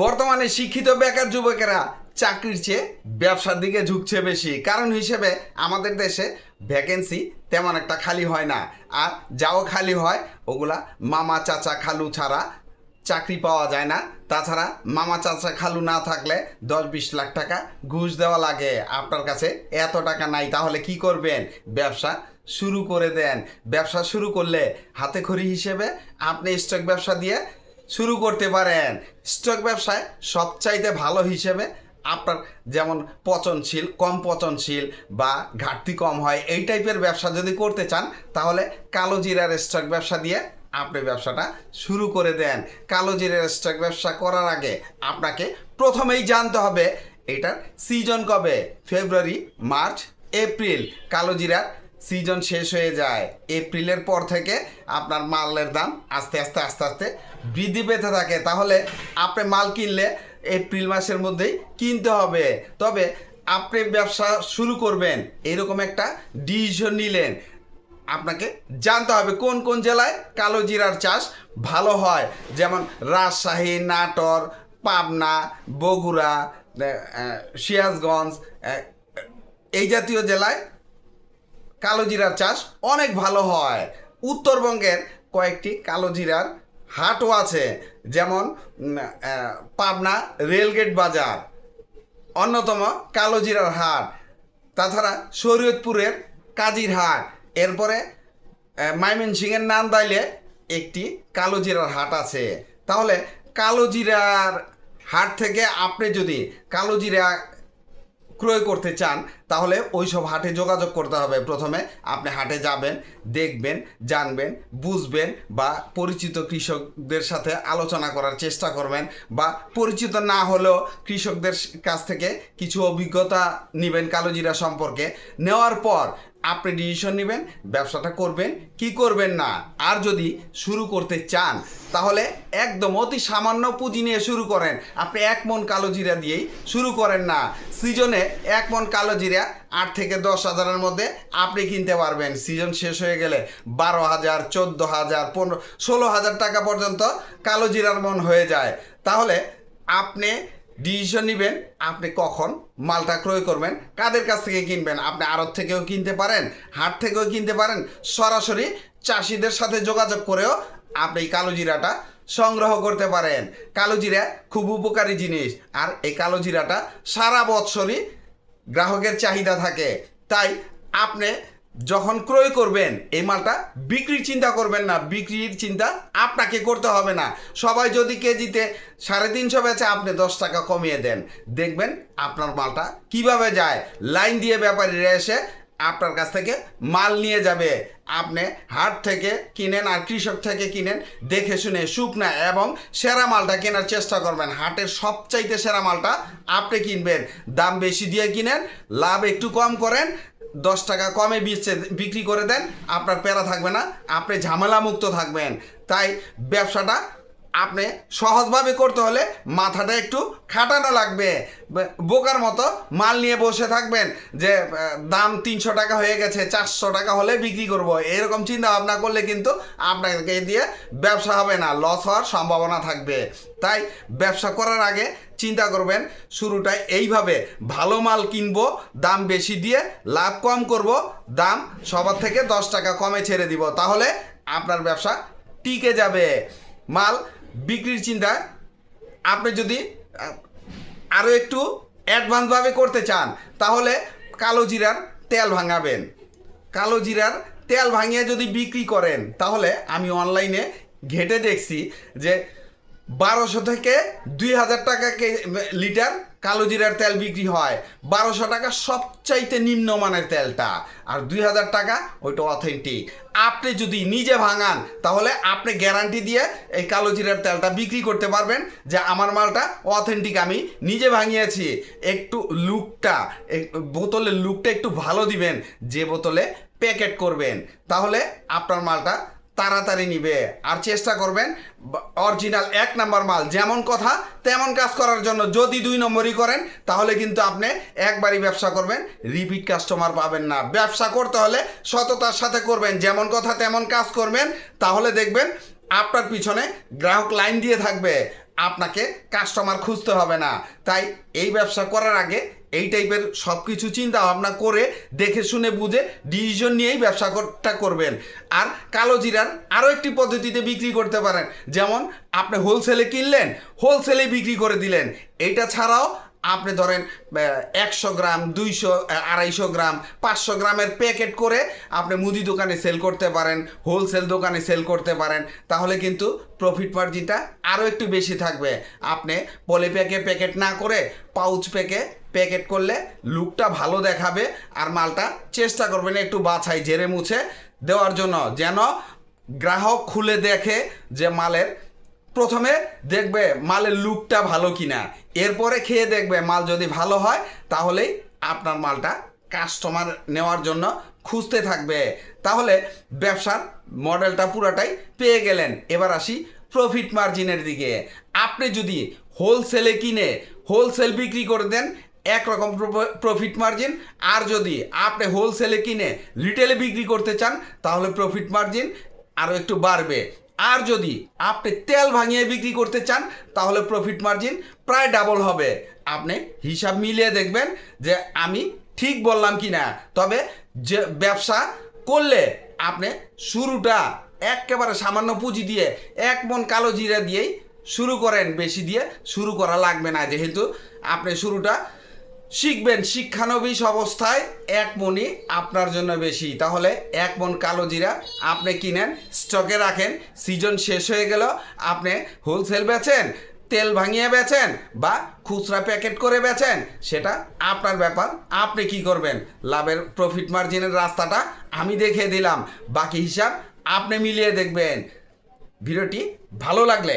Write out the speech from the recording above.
বর্তমানে শিক্ষিত বেকার যুবকেরা চাকরির চেয়ে ব্যবসার দিকে ঝুঁকছে বেশি। কারণ হিসেবে আমাদের দেশে ভ্যাকেন্সি তেমন একটা খালি হয় না। আর যাও খালি হয়, ওগুলা মামা, চাচা, খালু ছাড়া চাকরি পাওয়া যায় না। তাছাড়া মামা, চাচা, খালু না থাকলে দশ বিশ লাখ টাকা ঘুষ দেওয়া লাগে। আপনার কাছে এত টাকা নাই, তাহলে কি করবেন? ব্যবসা শুরু করে দেন। ব্যবসা শুরু করলে হাতে খড়ি হিসেবে আপনি স্টক ব্যবসা দিয়ে শুরু করতে পারেন। স্টক ব্যবসায় সবচাইতে ভালো হিসেবে আপনার যেমন পচনশীল, কম পচনশীল বা ঘাটতি কম হয়, এই টাইপের ব্যবসা যদি করতে চান, তাহলে কালো জিরার স্টক ব্যবসা দিয়ে আপনি ব্যবসাটা শুরু করে দেন। কালো জিরার স্টক ব্যবসা করার আগে আপনাকে প্রথমেই জানতে হবে, এটার সিজন কবে? February, March, April. কালো জিরার সিজন শেষ হয়ে যায়। এপ্রিলের পর থেকে আপনার মালের দাম আস্তে আস্তে আস্তে আস্তে বৃদ্ধি পেতে থাকে। তাহলে আপনি মাল কিনলে এপ্রিল মাসের মধ্যেই কিনতে হবে। তবে আপনি ব্যবসা শুরু করবেন। এরকম একটা ডিসিশন নিলেন। আপনাকে জানতে হবে কোন কোন জেলায় কালো জিরার চাষ ভালো হয়। যেমন রাজশাহী, নাটোর, পাবনা, বগুড়া সিরাজগঞ্জ এই জাতীয় জেলায় কালো জিরার চাষ অনেক ভালো হয়। উত্তরবঙ্গের কয়েকটি কালো জিরার হাটও আছে যেমন পাবনা রেলগেট বাজার অন্যতম কালো জিরার হাট। তাছাড়া শরীয়তপুরের কাজির হাট এরপরে আহ, ময়মনসিংহের নান্দাইলে একটি কালো জিরার হাট আছে। তাহলে কালো জিরার হাট থেকে আপনি যদি কালো জিরা ক্রয় করতে চান, তাহলে ওই সব হাটে যোগাযোগ করতে হবে। প্রথমে আপনি হাটে যাবেন, দেখবেন, জানবেন, বুঝবেন বা পরিচিত কৃষকদের সাথে আলোচনা করার চেষ্টা করবেন বা পরিচিত না হলেও কৃষকদের কাছ থেকে কিছু অভিজ্ঞতা নেবেন কালোজিরা সম্পর্কে। নেওয়ার পর আপনি ডিসিশন নেবেন, ব্যবসাটা করবেন, কি করবেন না, আর যদি শুরু করতে চান, তাহলে একদম অতি সামান্য পুঁজি নিয়ে শুরু করেন। আপনি এক মন কালো জিরা দিয়েই শুরু করেন না। সিজনে এক মন কালো জিরা আট থেকে দশ হাজারের মধ্যে আপনি কিনতে পারবেন। সিজন শেষ হয়ে গেলে বারো হাজার, চোদ্দ হাজার, পনেরো, ষোলো হাজার টাকা পর্যন্ত কালো জিরার মন হয়ে যায়। তাহলে আপনি ডিসিশন নেবেন, আপনি কখন মালটা ক্রয় করবেন, কাদের কাছ থেকে কিনবেন, আপনি আড়ত থেকেও কিনতে পারেন, হাট থেকেও কিনতে পারেন, সরাসরি চাষিদের সাথে যোগাযোগ করেও আপনি এই কালো জিরাটা সংগ্রহ করতে পারেন। কালো জিরা খুব উপকারী জিনিস, আর এই কালো জিরাটা সারা বৎসরই গ্রাহকের চাহিদা থাকে। তাই আপনি যখন ক্রয় করবেন, এই মালটা বিক্রির চিন্তা করবেন না, বিক্রির চিন্তা আপনাকে করতে হবে না। সবাই যদি কেজিতে সাড়ে তিনশো বেচে আপনি দশ টাকা কমিয়ে দেন, দেখবেন আপনার মালটা কীভাবে যায়। লাইন দিয়ে ব্যাপারীরা এসে আপনার কাছ থেকে মাল নিয়ে যাবে। আপনি হাট থেকে কিনেন আর কৃষক থেকে কিনেন, দেখে শুনে শুকনা এবং সেরা মালটা কেনার চেষ্টা করবেন। হাটের সবচাইতে সেরা মালটা আপনি কিনবেন। দাম বেশি দিয়ে কিনেন, লাভ একটু কম করেন, দশ টাকা কমে বিচে বিক্রি করে দেন, আপনার প্যারা থাকবে না, আপনি ঝামেলা মুক্ত থাকবেন। তাই ব্যবসাটা আপনি সহজভাবে করতে হলে মাথাটা একটু খাটানো লাগবে। বোকার মতো মাল নিয়ে বসে থাকবেন যে দাম তিনশো টাকা হয়ে গেছে, চারশো টাকা হলে বিক্রি করব। এরকম চিন্তা ভাবনা করলে কিন্তু আপনাকে দিয়ে ব্যবসা হবে না লস হওয়ার সম্ভাবনা থাকবে। তাই ব্যবসা করার আগে চিন্তা করবেন শুরুটায় এইভাবে, ভালো মাল কিনবো, দাম বেশি দিয়ে লাভ কম করব, দাম সবার থেকে দশ টাকা কমে ছেড়ে দিব, তাহলে আপনার ব্যবসা টিকে যাবে। মাল বিক্রির চিন্তা, আপনি যদি আরও একটু অ্যাডভান্সভাবে করতে চান, তাহলে কালো জিরার তেল ভাঙাবেন। কালো জিরার তেল ভাঙিয়ে যদি বিক্রি করেন, তাহলে আমি অনলাইনে ঘেটে দেখছি যে বারোশো থেকে দুই হাজার টাকা লিটার কালো জিরার তেল বিক্রি হয়। বারোশো টাকা সবচাইতে নিম্নমানের তেলটা। আর দুই হাজার টাকা ওইটা অথেন্টিক আপনি যদি নিজে ভাঙান, তাহলে আপনি গ্যারান্টি দিয়ে এই কালো জিরার তেলটা বিক্রি করতে পারবেন যে আমার মালটা অথেন্টিক আমি নিজে ভাঙিয়েছি। একটু লুকটা বোতলের লুকটা একটু ভালো দিবেন, যে বোতলে প্যাকেট করবেন, তাহলে আপনার মালটা তাড়াতাড়ি নিবে। আর চেষ্টা করবেন অরিজিনাল এক নাম্বার মাল যেমন কথা, তেমন কাজ করার জন্য যদি দুই নম্বরই করেন, তাহলে কিন্তু আপনি একবারই ব্যবসা করবেন রিপিট কাস্টমার পাবেন না। ব্যবসা করতে হলে সততার সাথে করবেন, যেমন কথা তেমন কাজ করবেন, তাহলে দেখবেন আপনার পিছনে গ্রাহক লাইন দিয়ে থাকবে, আপনাকে কাস্টমার খুঁজতে হবে না। তাই এই ব্যবসা করার আগে এই টাইপের সব কিছু চিন্তা ভাবনা করে দেখে শুনে বুঝে ডিসিশন নিয়েই ব্যবসাটা করবেন। আর কালো জিরার আরও একটি পদ্ধতিতে বিক্রি করতে পারেন। যেমন আপনি হোলসেলে কিনলেন হোলসেলে বিক্রি করে দিলেন। এটা ছাড়াও আপনি ধরেন একশো গ্রাম, দুইশো আড়াইশো গ্রাম, পাঁচশো গ্রামের প্যাকেট করে আপনি মুদি দোকানে সেল করতে পারেন, হোলসেল দোকানে সেল করতে পারেন, তাহলে কিন্তু প্রফিট মার্জিনটা আরও একটু বেশি থাকবে। আপনি পলি প্যাকে প্যাকেট না করে পাউচ প্যাকে প্যাকেট করলে লুকটা ভালো দেখাবে আর মালটা চেষ্টা করবেন একটু বাছাই, জেরে মুছে দেওয়ার জন্য। যেন গ্রাহক খুলে দেখে যে মালের প্রথমে দেখবে মালের লুকটা ভালো কিনা। এরপরে খেয়ে দেখবে মাল যদি ভালো হয়, তাহলেই আপনার মালটা কাস্টমার নেওয়ার জন্য খুঁজতে থাকবে। তাহলে ব্যবসার মডেলটা পুরাটাই পেয়ে গেলেন। এবার আসি প্রফিট মার্জিনের দিকে। আপনি যদি হোলসেলে কিনে হোলসেল বিক্রি করে দেন, একরকম প্রফিট মার্জিন আর যদি আপনি হোলসেলে কিনে রিটেলে বিক্রি করতে চান, তাহলে প্রফিট মার্জিন আরও একটু বাড়বে। আর যদি আপনি তেল ভাঙিয়ে বিক্রি করতে চান, তাহলে প্রফিট মার্জিন প্রায় ডাবল হবে। আপনি হিসাব মিলিয়ে দেখবেন যে আমি ঠিক বললাম কি না তবে যে ব্যবসা করলে আপনি শুরুটা একেবারে সামান্য পুঁজি দিয়ে, এক মন কালো জিরা দিয়েই শুরু করেন। বেশি দিয়ে শুরু করা লাগবে না। যেহেতু আপনি শুরুটা শিখবেন শিক্ষানবিশ অবস্থায়, এক মনই আপনার জন্য বেশি। তাহলে এক মন কালো জিরা আপনি কিনেন, স্টকে রাখেন, সিজন শেষ হয়ে গেল, আপনি হোলসেল বেচেন, তেল ভাঙিয়ে বেচেন বা খুচরা প্যাকেট করে বেচেন, সেটা আপনার ব্যাপার। আপনি কি করবেন? লাভের প্রফিট মার্জিনের রাস্তাটা আমি দেখিয়ে দিলাম। বাকি হিসাব আপনি মিলিয়ে দেখবেন। ভিডিওটি ভালো লাগলে